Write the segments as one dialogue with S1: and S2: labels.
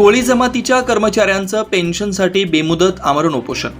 S1: कोळी जमातीच्या कर्मचाऱ्यांचं पेन्शनसाठी बेमुदत आमरण उपोषण.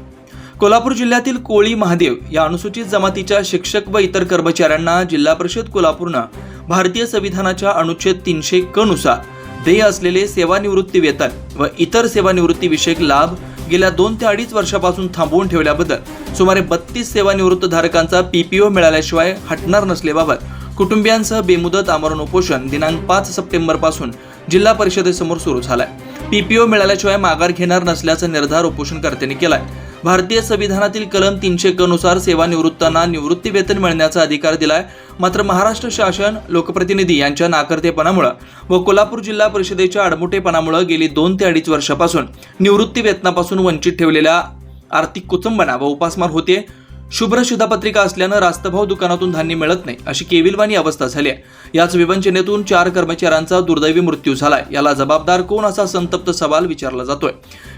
S1: कोल्हापूर जिल्ह्यातील कोळी महादेव या अनुसूचित जमातीच्या शिक्षक व इतर कर्मचाऱ्यांना जिल्हा परिषद कोल्हापूरनं भारतीय संविधानाच्या अनुच्छेद तीनशे क नुसार देय असलेले सेवानिवृत्ती वेतन व इतर सेवानिवृत्ती विषयक लाभ गेल्या दोन ते अडीच वर्षापासून थांबवून ठेवल्याबद्दल सुमारे बत्तीस सेवानिवृत्त धारकांचा पीपीओ मिळाल्याशिवाय हटणार नसल्याबाबत कुटुंबियांसह बेमुदत आमरण उपोषण दिनांक पाच सप्टेंबरपासून जिल्हा परिषदेसमोर सुरू झालाय. पीपीओ मिळाल्याशिवाय माघार घेणार नसल्याचा निर्धार उपोषणकर्त्यांनी केलाय. भारतीय संविधानातील कलम तीनशे एकनुसार सेवानिवृत्तांना निवृत्ती वेतन मिळण्याचा अधिकार दिलाय. मात्र महाराष्ट्र शासन लोकप्रतिनिधी यांच्या नाकर्तेपणामुळं व कोल्हापूर जिल्हा परिषदेच्या अडमुटेपणामुळं गेली दोन ते अडीच वर्षापासून निवृत्ती वेतनापासून वंचित ठेवलेल्या आर्थिक कुचंबना व उपासमार होते. शुभ्र शिधापत्रिका असल्यानं रास्तभाव दुकानातून धान्य मिळत नाही अशी केविलवाणी अवस्था झाली आहे. याच विवंचनेतून चार कर्मचाऱ्यांचा दुर्दैवी मृत्यू झालाय. याला जबाबदार कोण असा संतप्त सवाल विचारला जातोय.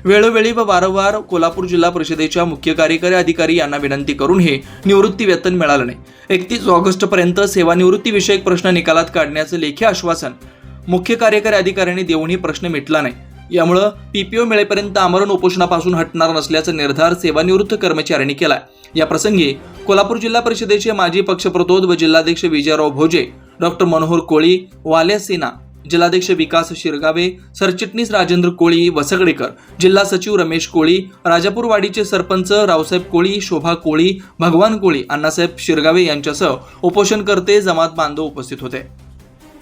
S1: वेळोवेळी व वारंवार कोल्हापूर जिल्हा परिषदेच्या मुख्य कार्यकारी अधिकारी यांना विनंती करूनही निवृत्ती वेतन मिळालं नाही. एकतीस ऑगस्टपर्यंत सेवानिवृत्तीविषयक प्रश्न निकालात काढण्याचं लेखी आश्वासन मुख्य कार्यकारी अधिकाऱ्यांनी देऊनही प्रश्न मिटला नाही. यामुळं पीपीओ मिळेपर्यंत आमरण उपोषणापासून हटणार नसल्याचा निर्धार सेवानिवृत्त कर्मचाऱ्यांनी केला या प्रसंगी कोल्हापूर जिल्हा परिषदेचे माजी पक्षप्रतोद व जिल्हाध्यक्ष विजयराव भोजे डॉक्टर मनोहर कोळी वाल्या जिल्हाध्यक्ष विकास शिरगावे सरचिटणीस राजेंद्र कोळी वसगडेकर जिल्हा सचिव रमेश कोळी राजापूरवाडीचे सरपंच रावसाहेब कोळी शोभा कोळी भगवान कोळी अण्णासाहेब शिरगावे यांच्यासह उपोषणकर्ते जमात बांधव उपस्थित होते.